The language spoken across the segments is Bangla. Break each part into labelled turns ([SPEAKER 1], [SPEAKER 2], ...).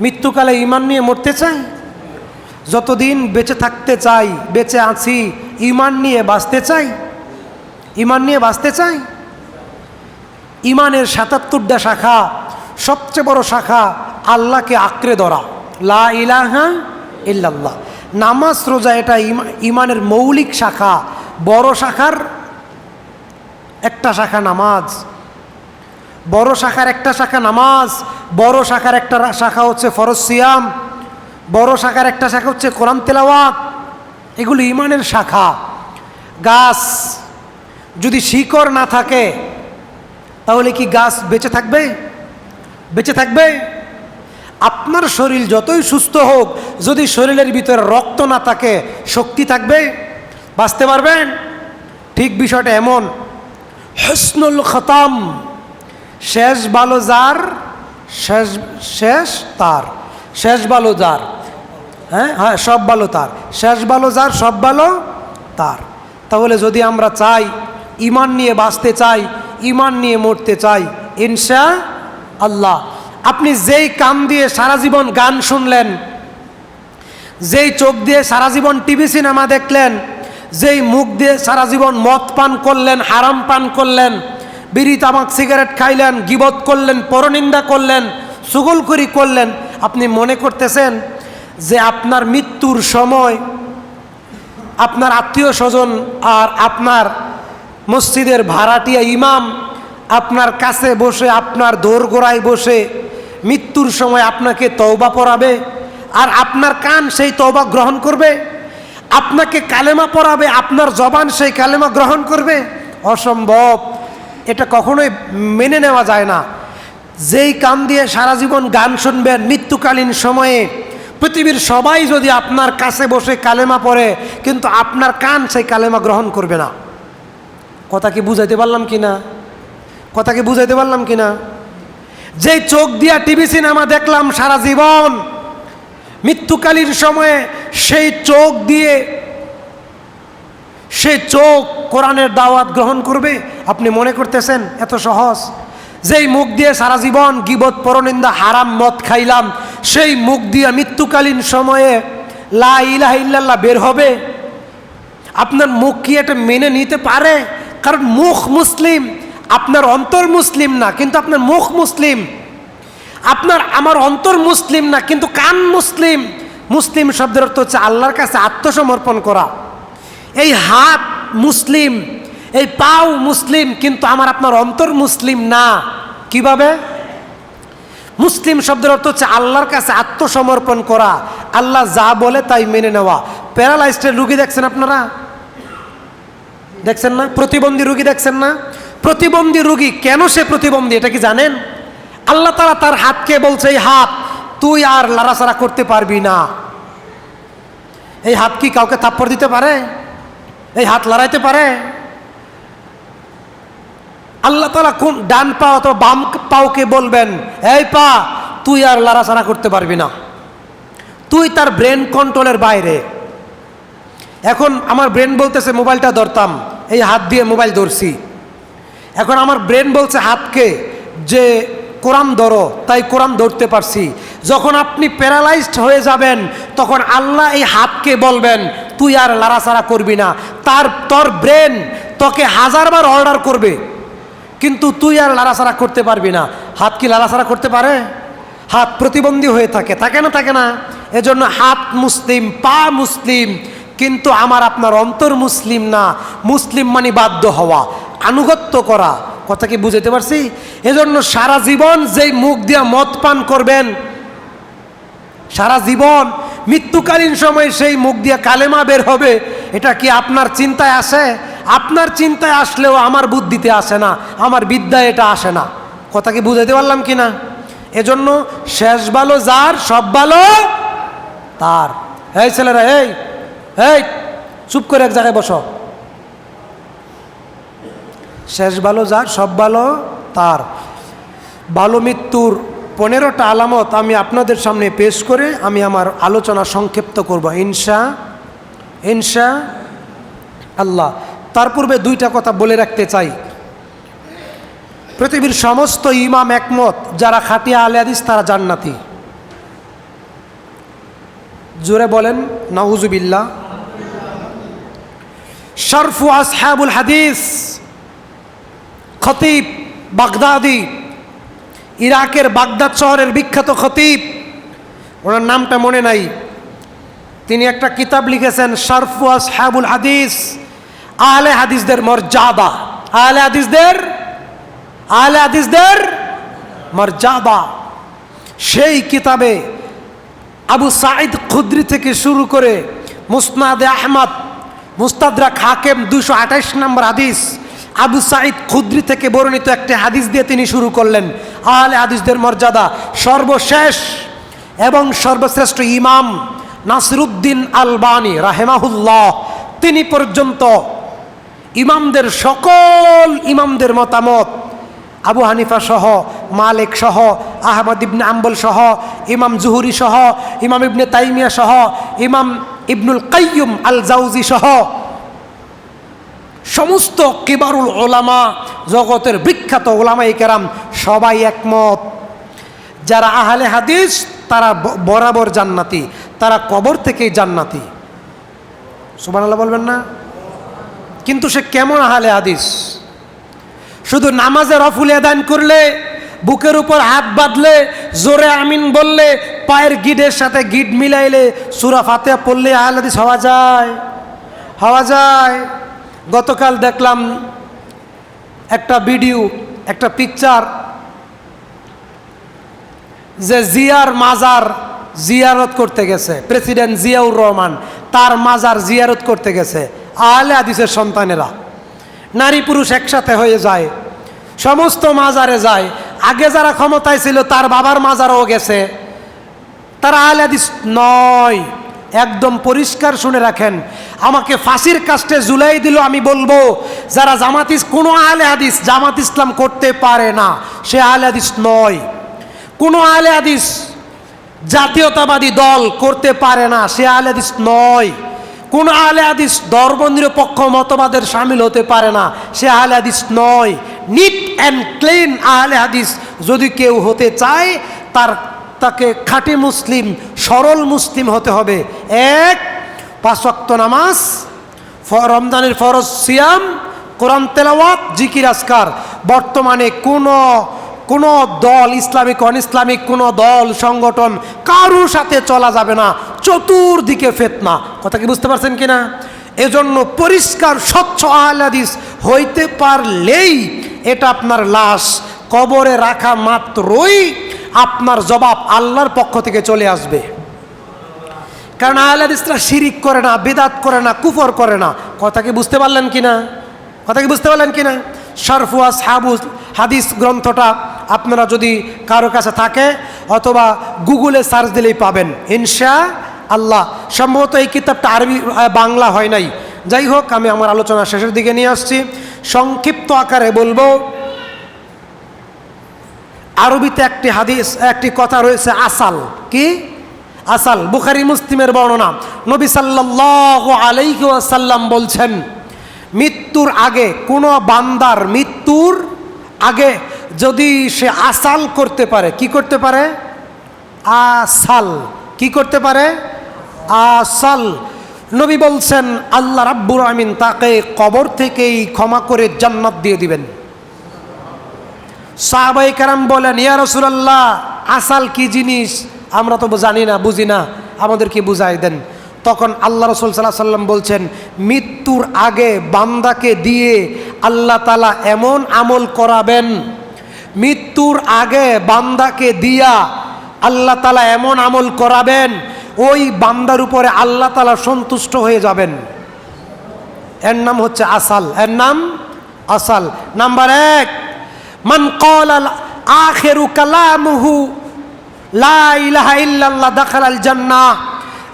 [SPEAKER 1] মৃত্যুকালে ইমান নিয়ে মরতে চাই? যতদিন বেঁচে থাকতে চাই, বেঁচে আছি ইমান নিয়ে বাঁচতে চাই? ইমান নিয়ে বাঁচতে চাই? ইমানের সাতাত্তরটা শাখা, সবচেয়ে বড় শাখা আল্লাহকে আঁকড়ে ধরা। লা ইলাহা ইল্লাল্লাহ। নামাজ, রোজা, এটা ইমা- ইমানের মৌলিক শাখা। বড় শাখার একটা শাখা নামাজ। বড় শাখার একটা শাখা নামাজ, বড় শাখার একটা শাখা হচ্ছে ফরজ সিয়াম, বড় শাখার একটা শাখা হচ্ছে কোরআন তেলাওয়াত। এগুলো ইমানের শাখা। গাছ যদি শিকড় না থাকে, তাহলে কি গাছ বেঁচে থাকবে? বেঁচে থাকবে? আপনার শরীর যতই সুস্থ হোক, যদি শরীরের ভিতরে রক্ত না থাকে, শক্তি থাকবে? বাঁচতে পারবেন? ঠিক বিষয়টা এমন। হসনুল খতাম। শেষ ভালো যার, শেষ শেষ তার, শেষ ভালো যার হ্যাঁ? হ্যাঁ সব ভালো তার। শেষ ভালো যার, সব ভালো তার। তাহলে যদি আমরা চাই ইমান নিয়ে বাঁচতে চাই ইমান নিয়ে মরতে চাই, ইনশা আল্লাহ। আপনি যেই কান দিয়ে সারা জীবন গান শুনলেন, যেই চোখ দিয়ে সারা জীবন টিভি সিনেমা দেখলেন, যেই মুখ দিয়ে সারা জীবন মদ পান করলেন, হারাম পান করলেন বিড়ি তামাক, সিগারেট খাইলেন, গিবত করলেন, পরনিন্দা করলেন সুগলকুরি করলেন। আপনি মনে করতেছেন যে আপনার মৃত্যুর সময় আপনার আত্মীয় স্বজন আর আপনার মসজিদের ভাড়াটিয়া ইমাম আপনার কাছে বসে, আপনার দোরগোড়ায় বসে মৃত্যুর সময় আপনাকে তওবা পড়াবে আর আপনার কান সেই তওবা গ্রহণ করবে। আপনাকে কালেমা পড়াবে, আপনার জবান সেই কালেমা গ্রহণ করবে। অসম্ভব। এটা কখনোই মেনে নেওয়া যায় না। যেই কান দিয়ে সারা জীবন গান শুনবেন মৃত্যুকালীন সময়ে, পৃথিবীর সবাই যদি আপনার কাছে বসে কালেমা পড়ে, কিন্তু আপনার কান সেই কালেমা গ্রহণ করবে না। কথা কি বুঝাইতে পারলাম কি না? কথা কি বুঝাইতে পারলাম কি না? যেই চোখ দিয়া টিভি সিনেমা দেখলাম সারা জীবন, মৃত্যুকালীন সময়ে সেই চোখ দিয়ে সে চোখ কোরআনের দাওয়াত গ্রহণ করবে আপনি মনে করতেছেন, এত সহজ? যেই মুখ দিয়ে সারা জীবন গিবত, পরনিন্দা, হারাম মদ খাইলাম, সেই মুখ দিয়ে মৃত্যুকালীন সময়ে লা বের হবে? আপনার মুখ কি এটা মেনে নিতে পারে? কারণ মুখ মুসলিম, আপনার অন্তর মুসলিম না, কিন্তু আপনার মুখ মুসলিম। আপনার, আমার অন্তর মুসলিম না, কিন্তু কান মুসলিম। মুসলিম শব্দের অর্থ হচ্ছে আল্লাহর কাছে আত্মসমর্পণ করা। এই হাত মুসলিম এই পাও মুসলিম, কিন্তু আমার আপনার অন্তর মুসলিম না। কীভাবে? মুসলিম শব্দের অর্থ হচ্ছে আল্লাহর কাছে আত্মসমর্পণ করা। আল্লাহ যা বলে তাই মেনে নেওয়া। প্যারালাইজডের রুগী দেখছেন আপনারা? দেখছেন না? প্রতিবন্ধী রুগী দেখছেন না? প্রতিবন্ধী রুগী, কেন সে প্রতিবন্ধী, এটা কি জানেন? আল্লাহ তারা তার হাতকে বলছে, এই হাত, তুই আর লাড়াচাড়া করতে পারবি না। এই হাত কি কাউকে থাপ্পড় দিতে পারে? এই হাত লড়াইতে পারে? আল্লাহ তালা কোন ডান পা অথবা বাম পাওকে বলবেন, এই পা, তুই আর লাড়াচাড়া করতে পারবি না। তুই তার ব্রেন কন্ট্রোলের বাইরে। এখন আমার ব্রেন বলতেছে, মোবাইলটা ধরতাম, এই হাত দিয়ে মোবাইল ধরছি। এখন আমার ব্রেন বলছে, হাতকে যে কোরআন ধরো, তাই কোরআন ধরতে পারছি। যখন আপনি প্যারালাইজড হয়ে যাবেন, তখন আল্লাহ এই হাতকে বলবেন, তুই আর লাড়াচাড়া করবি না। তার, তোর ব্রেন তোকে হাজারবার অর্ডার করবে। কিন্তু তুই আর লাড়াচাড়া করতে পারবি না। হাত কি লাড়াচাড়া করতে পারে? হাত প্রতিবন্ধী হয়ে থাকে। থাকে না থাকে না। এজন্য হাত মুসলিম, পা মুসলিম, কিন্তু আমার আপনার অন্তর মুসলিম না। মুসলিম মানে বাধ্য হওয়া, আনুগত্য করা। কথা কি বুঝাতে পারছি? এজন্য সারা জীবন যেই মুখ দিয়া মদ পান করবেন, সারা জীবন মৃত্যুকালীন সময় সেই মুখ দিয়ে কালেমা বের হবে, এটা কি আপনার চিন্তায় আসে? আপনার চিন্তায় আসলেও আমার বুদ্ধিতে আসে না, আমার বিদ্যায় এটা আসে না। কথা কি বুঝাইতে পারলাম কি না এজন্য শেষ ভালো যার, সব ভালো তার। এই ছেলেরা, এই এই, চুপ করে এক জায়গায় বসো। শেষ ভালো যার, সব ভালো তার। ভালো মৃত্যুর পনেরোটা আলামত আমি আপনাদের সামনে পেশ করে আমি আমার আলোচনা সংক্ষিপ্ত করব। ইনশা ইনশা আল্লাহ। তার পূর্বে দুইটা কথা বলে রাখতে চাই। পৃথিবীর সমস্ত ইমাম একমত, যারা খাটিয়া আলে হাদিস, তারা জান্নাতি। জোরে বলেন নাউজুবিল্লা শরফু আসহাবুল হাদিস, খতিব বাগদাদি, ইরাকের বাগদাদ শহরের বিখ্যাত খতিব, ওনার নামটা মনে নাই। তিনি একটা কিতাব লিখেছেন, শরফু আসহাবুল হাদিস। আহলে হাদিসদের মর্যাদা। আহলে হাদিসদের আহলে হাদিসদের মর্যাদা। সেই কিতাবে আবু সাঈদ খুদ্রি থেকে শুরু করে মুসনাদে আহমদ, মুস্তাদরাক খাকেম দুশো আঠাশ নম্বর হাদিস, আবু সাঈদ খুদ্রি থেকে বর্ণিত একটি হাদিস দিয়ে তিনি শুরু করলেন, আহলে হাদিসদের মর্যাদা। সর্বশেষ এবং সর্বশ্রেষ্ঠ ইমাম নাসিরুদ্দিন আলবানী, রাহেমাহুল্লাহ, তিনি পর্যন্ত ইমামদের সকল ইমামদের মতামত, আবু হানিফা সহ, মালিক সহ, আহমদ ইবনে আম্বল সহ, ইমাম জুহুরি সহ, ইমাম ইবনে তাইমিয়া সহ, ইমাম ইবনুল কাইয়ুম আল জাউজি সহ, সমস্ত কিবারুল ওলামা জগতের বিখ্যাত ওলামাই কেরাম সবাই একমত। যারা আহলে হাদিস, তারা বরাবর জান্নাতি, তারা কবর থেকেই জান্নাতি। সুবহানাল্লাহ বলবেন না? কিন্তু সে কেমন আহলে হাদিস? শুধু নামাজে রফুল দান করলে, বুকের উপর হাত বাঁধলে, জোরে আমিন বললে, পায়ের গিডের সাথে গিড মিলাইলে সুরা ফাতে পড়লে আহলে হাদিস হওয়া যায়। হওয়া যায়। গতকাল দেখলাম একটা ভিডিও, একটা পিকচার যে জিয়ার মাজার জিয়ারত করতে গেছে। প্রেসিডেন্ট জিয়াউর রহমান, তার মাজার জিয়ারত করতে গেছে। আহলে হাদিসের সন্তানেরা। নারী পুরুষ একসাথে হয়ে যায়, সমস্ত মাজারে যায়। আগে যারা ক্ষমতায় ছিল, তার বাবার মাজারও গেছে। তারা আহলে হাদিস নয়। একদম পরিষ্কার শুনে রাখেন, আমাকে ফাঁসির কাস্টে জুলাই দিল, আমি বলব, যারা জামাত ইস কোনো আহলে হাদিস জামাত ইসলাম করতে পারে না, সে আহলে হাদিস নয়। কোনো আহলে হাদিস জাতীয়তাবাদী দল করতে পারে না, সে আহলে হাদিস নয়। কোন আহলে হাদিস ধর্মনিরপেক্ষ মতবাদের সামিল হতে পারে না। সে আহলে হাদিস নয়। নিট অ্যান্ড ক্লিন আহলে হাদিস যদি কেউ হতে চায়, তার, তাকে খাঁটি মুসলিম, সরল মুসলিম হতে হবে। এক, পাঁচ নামাজ রমজানের ফরজ সিয়াম, কোরআন তেলাওয়াত, জিকির আসকার বর্তমানে কোনো কোনো দল ইসলামিক অন ইসলামিক কোনো দল, সংগঠন কারুর সাথে চলা যাবে না। চতুর্দিকে ফেতনা। কথা কি বুঝতে পারছেন কিনা? এজন্য পরিষ্কার, স্বচ্ছ আহলাদিস হইতে পারলেই এটা আপনার লাশ কবরে রাখা মাত্রই আপনার জবাব আল্লাহর পক্ষ থেকে চলে আসবে। কারণ আহলাদিসরা শিরিক করে না, বেদাত করে না, কুফর করে না। কথা কি বুঝতে পারলেন কিনা? কথা কি বুঝতে পারলেন কিনা? শরফুয়া সাবু হাদিস গ্রন্থটা আপনারা যদি কারও কাছে থাকে, অথবা গুগলে সার্চ দিলেই পাবেন। ইনশা আল্লাহ। সম্ভবত এই কিতাবটা আরবি বাংলা হয় নাই। যাই হোক, আমি আমার আলোচনা শেষের দিকে নিয়ে আসছি। সংক্ষিপ্ত আকারে বলব, আরবিতে একটি হাদিস, একটি কথা রয়েছে, আসাল। কি? আসাল, বুখারি, মুসলিমের বর্ণনা। নবী সাল্লাল্লাহু আলাইহি বলছেন, মৃত্যুর আগে কোনো বান্দার মৃত্যুর আগে যদি সে আসাল করতে পারে, কি করতে পারে? আসাল। কি করতে পারে? আসাল। নবী বলছেন, আল্লাহ রাব্বুর আমিন তাকে কবর থেকেই ক্ষমা করে জান্নাত দিয়ে দিবেন। সাহাবাই কারাম বলেন, ইয়া রসুলাল্লাহ, আসাল কি জিনিস? আমরা তো জানি না, বুঝি না। আমাদেরকে বুঝাই দেন? তখন আল্লাহ রসুল সাল্লাহ সাল্লাম বলছেন, মৃত্যুর আগে বান্দাকে দিয়ে আল্লাহ তালা এমন আমল করাবেন মৃত্যুর আগে বান্দাকে দিয়া আল্লাহ তালা এমন আমল করাবেন, ওই বান্দার উপরে আল্লাহ তালা সন্তুষ্ট হয়ে যাবেন। এর নাম হচ্ছে আসাল। এর নাম আসাল। নাম্বার এক, মান কল আখেরু কালামুহু, লা ইলাহা ইল্লাল্লাহ দাখালাল জান্নাহ,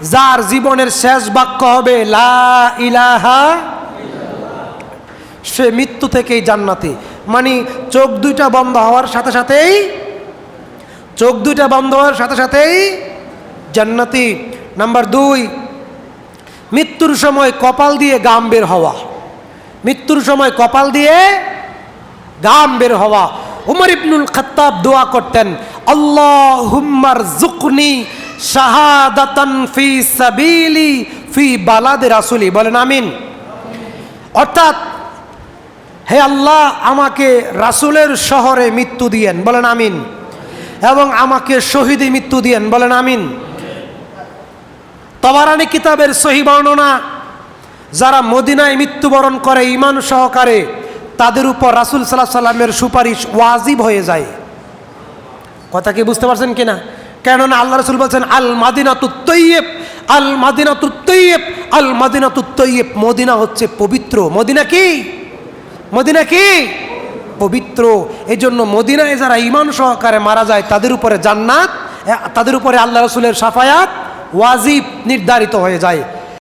[SPEAKER 1] যার জীবনের শেষ বাক্য হবে লা ইলাহা সে মৃত্যু থেকেই জান্নাতি। মানে চোখ দুইটা বন্ধ হওয়ার সাথে সাথেই, চোখ দুইটা বন্ধ হওয়ার সাথে সাথেই জান্নাতি। নাম্বার দুই, মৃত্যুর সময় কপাল দিয়ে গাম বের হওয়া। মৃত্যুর সময় কপাল দিয়ে গাম বের হওয়া। উমর ইবনুল খত্তাব দোয়া করতেন আল্লাহ হুম্মার জুকনি শাহাদাতান ফি সাবিলি ফি বালাদে রাসুলি। বলেন, আমিন। অর্থাৎ হে আল্লাহ, আমাকে রাসুলের শহরে মৃত্যু দিয়েন। বলেন আমিন। এবং আমাকে শহীদে মৃত্যু দিয়েন। বলেন আমিন। তবারানি কিতাবের সহি বর্ণনা, যারা মদিনায় মৃত্যুবরণ করে ইমান সহকারে, তাদের উপর রাসুল সাল্লাহ সাল্লামের সুপারিশ ওয়াজিব হয়ে যায়। কথা কি বুঝতে পারছেন কিনা? কেননা আল্লাহ রসুল বলছেন, আল মাদিনাতুত্তৈয়েব আল মাদিনাতুত্তৈয়েব আল মাদিনাতুত্তৈয়েব মদিনা হচ্ছে পবিত্র। মদিনা কি? মদিনা কি? পবিত্র। এই জন্য মদিনায় যারা ইমান সহকারে মারা যায়, তাদের উপরে জান্নাত তাদের উপরে আল্লাহ রসুলের সাফায়াত ওয়াজিব নির্ধারিত হয়ে যায়।